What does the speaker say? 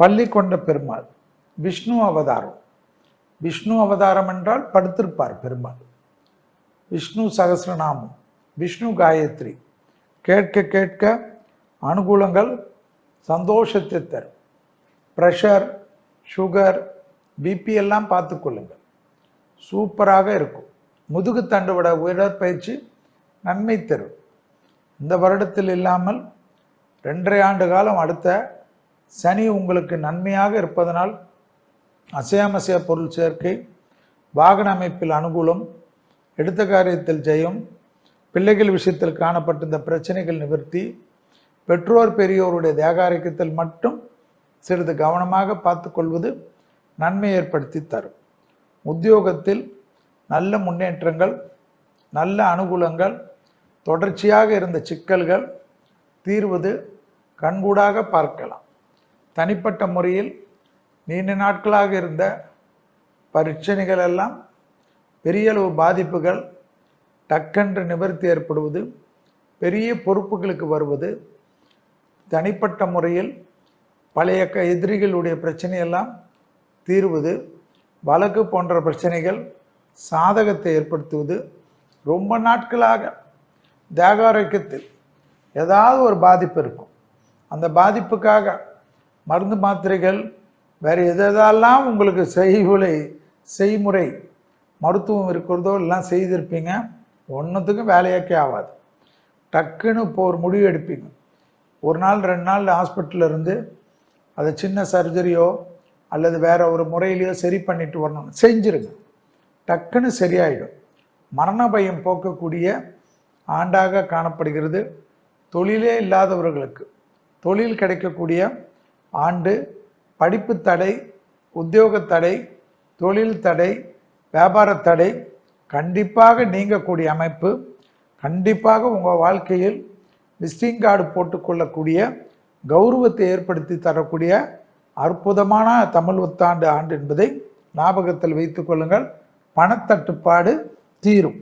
பள்ளி கொண்ட பெருமாள் விஷ்ணு அவதாரம். விஷ்ணு அவதாரம் என்றால் படுத்திருப்பார் பெருமாள். விஷ்ணு சகசிரநாமம் விஷ்ணு காயத்ரி. கேட்க கேட்க அனுகூலங்கள் சந்தோஷத்தை தரும். ப்ரெஷர் சுகர் பிபி எல்லாம் பார்த்துக்கொள்ளுங்கள் சூப்பராக இருக்கும். முதுகு தண்டுவிட உடற்பயிற்சி நன்மை தரும். இந்த வருடத்தில் இல்லாமல் ரெண்டரை ஆண்டு காலம் அடுத்த சனி உங்களுக்கு நன்மையாக இருப்பதனால் அசையாமசைய பொருள் சேர்க்கை வாகன அமைப்பில் அனுகூலம் எடுத்த காரியத்தில் ஜெயம் பிள்ளைகள் விஷயத்தில் காணப்பட்ட இந்த பிரச்சனைகள் நிவர்த்தி பெற்றோர் பெரியோருடைய தேகாரிக்கத்தில் மட்டும் சிறிது கவனமாக பார்த்து கொள்வது நன்மை ஏற்படுத்தி தரும். உத்தியோகத்தில் நல்ல முன்னேற்றங்கள் நல்ல அனுகூலங்கள் தொடர்ச்சியாக இருந்த சிக்கல்கள் தீர்வது கண்கூடாக பார்க்கலாம். தனிப்பட்ட முறையில் நீண்ட நாட்களாக இருந்த பிரச்சனைகள் எல்லாம் பெரிய அளவு பாதிப்புகள் டக்கென்று நிவர்த்தி ஏற்படுவது பெரிய பொறுப்புகளுக்கு வருவது தனிப்பட்ட முறையில் பழைய க எதிரிகளுடைய பிரச்சனையெல்லாம் தீர்வது வழக்கு போன்ற பிரச்சனைகள் சாதகத்தை ஏற்படுத்துவது ரொம்ப நாட்களாக தேகாரோக்கியத்தில் ஏதாவது ஒரு பாதிப்பு இருக்கும். அந்த பாதிப்புக்காக மருந்து மாத்திரைகள் வேறு எதெல்லாம் உங்களுக்கு செய்குலை செய்முறை மருத்துவம் இருக்கிறதோ எல்லாம் செய்திருப்பீங்க ஒன்றுத்துக்கும் வேலையாக்கே ஆகாது. டக்குன்னு இப்போ ஒரு முடிவு எடுப்பீங்க. ஒரு நாள் ரெண்டு நாள் ஹாஸ்பிட்டலில் இருந்து அதை சின்ன சர்ஜரியோ அல்லது வேற ஒரு முறையிலையோ சரி பண்ணிட்டு வரணும் செஞ்சுருங்க. டக்குன்னு சரியாயிடும். மரண பயம் போக்கக்கூடிய ஆண்டாக காணப்படுகிறது தொழிலே இல்லாதவர்களுக்கு. தொழில் கிடைக்கக்கூடிய ஆண்டு படிப்பு தடை உத்தியோக தடை தொழில் தடை வியாபார தடை கண்டிப்பாக நீங்கக்கூடிய அமைப்பு கண்டிப்பாக உங்கள் வாழ்க்கையில் விசிட்டிங் கார்டு போட்டுக்கொள்ளக்கூடிய கௌரவத்தை ஏற்படுத்தி தரக்கூடிய அற்புதமான தமிழ் புத்தாண்டு ஆண்டு என்பதை ஞாபகத்தில் வைத்து கொள்ளுங்கள். பணத்தட்டுப்பாடு தீரும்.